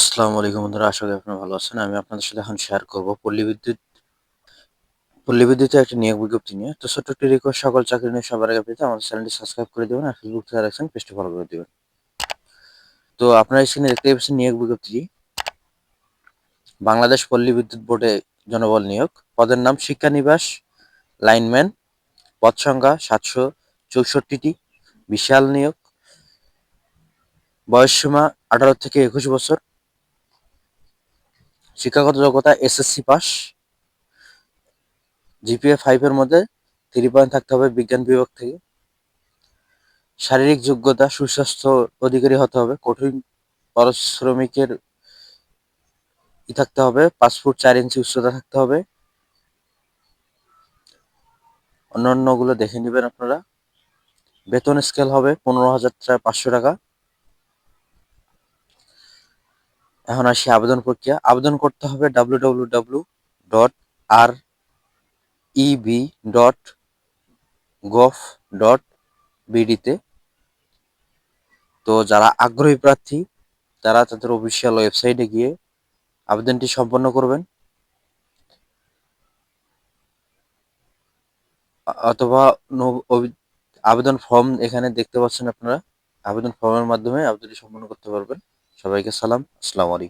আসসালামু আলাইকুম বন্ধুরা, আশা করি আপনারা ভালো আছেন। আমি আপনাদের সাথে এখন শেয়ার করব পল্লী বিদ্যুৎ পল্লী বিদ্যুতের একটি নিয়োগ বিজ্ঞপ্তি নিয়ে। তো ছোট্ট একটি রিকোয়েস্ট সকল চাকরি নিয়ে সবার আগে পেতে আমাদের চ্যানেলটি সাবস্ক্রাইব করে দেবেন আর ফেসবুক থেকে দেখছেন পেজটি ফলো করে দেবেন। তো আপনারা স্ক্রিনে দেখতে পাচ্ছেন নিয়োগ বিজ্ঞপ্তিটি। বাংলাদেশ পল্লী বিদ্যুৎ বোর্ডে জনবল নিয়োগ। পদের নাম শিক্ষানিবাস লাইনম্যান, পদ সংখ্যা সাতশো চৌষট্টিটি, বিশাল নিয়োগ। বয়সসীমা আঠারো থেকে একুশ বছর। শিক্ষাগত যোগ্যতা এসএসসি পাস। জিপিএ ফাইভের মধ্যে থ্রি পয়েন্ট থাকতে হবে বিজ্ঞান বিভাগ থেকে। শারীরিক যোগ্যতা, সুস্বাস্থ্য অধিকারী হতে হবে। কঠিন পারিশ্রমিকের ই থাকতে হবে। পাঁচ ফুট চার ইঞ্চি উচ্চতা থাকতে হবে। অন্যান্যগুলো দেখে নেবেন আপনারা। বেতন স্কেল হবে পনেরো হাজার পাঁচশো টাকা। এখন আসি আবেদন প্রক্রিয়া। আবেদন করতে হবে W W W dot R EB dot gov dot বিডিতে তো যারা আগ্রহী প্রার্থী, তারা তাদের অফিসিয়াল ওয়েবসাইটে গিয়ে আবেদনটি সম্পন্ন করবেন। অথবা আবেদন ফর্ম এখানে দেখতে পাচ্ছেন আপনারা। আবেদন ফর্মের মাধ্যমে আবেদনটি সম্পন্ন করতে পারবেন। সবাইকে সালাম আসসালামু আলাইকুম।